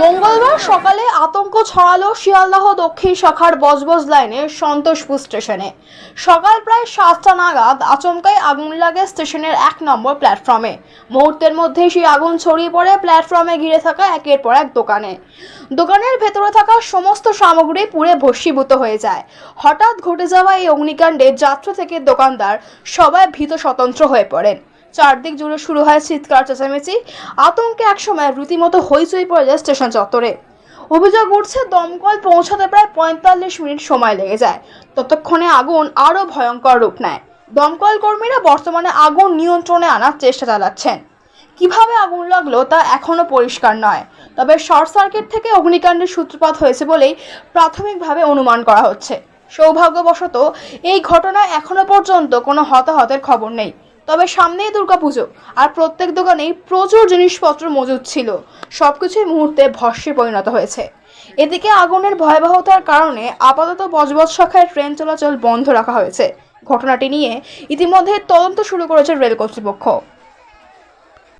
মঙ্গলবার সকালে আতঙ্ক ছড়ালো শিয়ালদহ দক্ষিণ শাখার বজবজ লাইনের সন্তোষপুর স্টেশনে। সকাল প্রায় সাতটা নাগাদ আচমকাই আগুন লাগে স্টেশনের এক নম্বর প্ল্যাটফর্মে। মুহূর্তের মধ্যেই সেই আগুন ছড়িয়ে পড়ে প্ল্যাটফর্মে ঘিরে থাকা একের পর এক দোকানে। দোকানের ভেতরে থাকা সমস্ত সামগ্রী পুড়ে ভস্মীভূত হয়ে যায়। হঠাৎ ঘটে যাওয়া এই অগ্নিকাণ্ডে যাত্রা থেকে দোকানদার সবাই ভীত স্বতন্ত্র হয়ে পড়েন। চারদিক জুড়ে শুরু হয় চিৎকার চেঁচামেচি। আতঙ্কে একসময় রীতিমতো হইচই পড়ে যায় স্টেশন চত্বরে। অভিযোগ উঠছে, দমকল পৌঁছাতে প্রায় পঁয়তাল্লিশ মিনিট সময় লেগে যায়। ততক্ষণে আগুন আরও ভয়ঙ্কর রূপ নেয়। দমকল কর্মীরা বর্তমানে আগুন নিয়ন্ত্রণে আনার চেষ্টা চালাচ্ছেন। কীভাবে আগুন লাগল তা এখনও পরিষ্কার নয়। তবে শর্ট সার্কিট থেকে অগ্নিকাণ্ডের সূত্রপাত হয়েছে বলেই প্রাথমিকভাবে অনুমান করা হচ্ছে। সৌভাগ্যবশত এই ঘটনায় এখনও পর্যন্ত কোনো হতাহতের খবর নেই। তবে সামনেই দুর্গা পুজো আর প্রত্যেক দোকানেই প্রচুর জিনিসপত্র মজুদ ছিল। সব কিছুই মুহূর্তে ভস্যে পরিণত হয়েছে। এদিকে আগুনের ভয়াবহতার কারণে আপাতত বজবজ শাখায় ট্রেন চলাচল বন্ধ রাখা হয়েছে। ঘটনাটি নিয়ে ইতিমধ্যে তদন্ত শুরু করেছে রেল কর্তৃপক্ষ।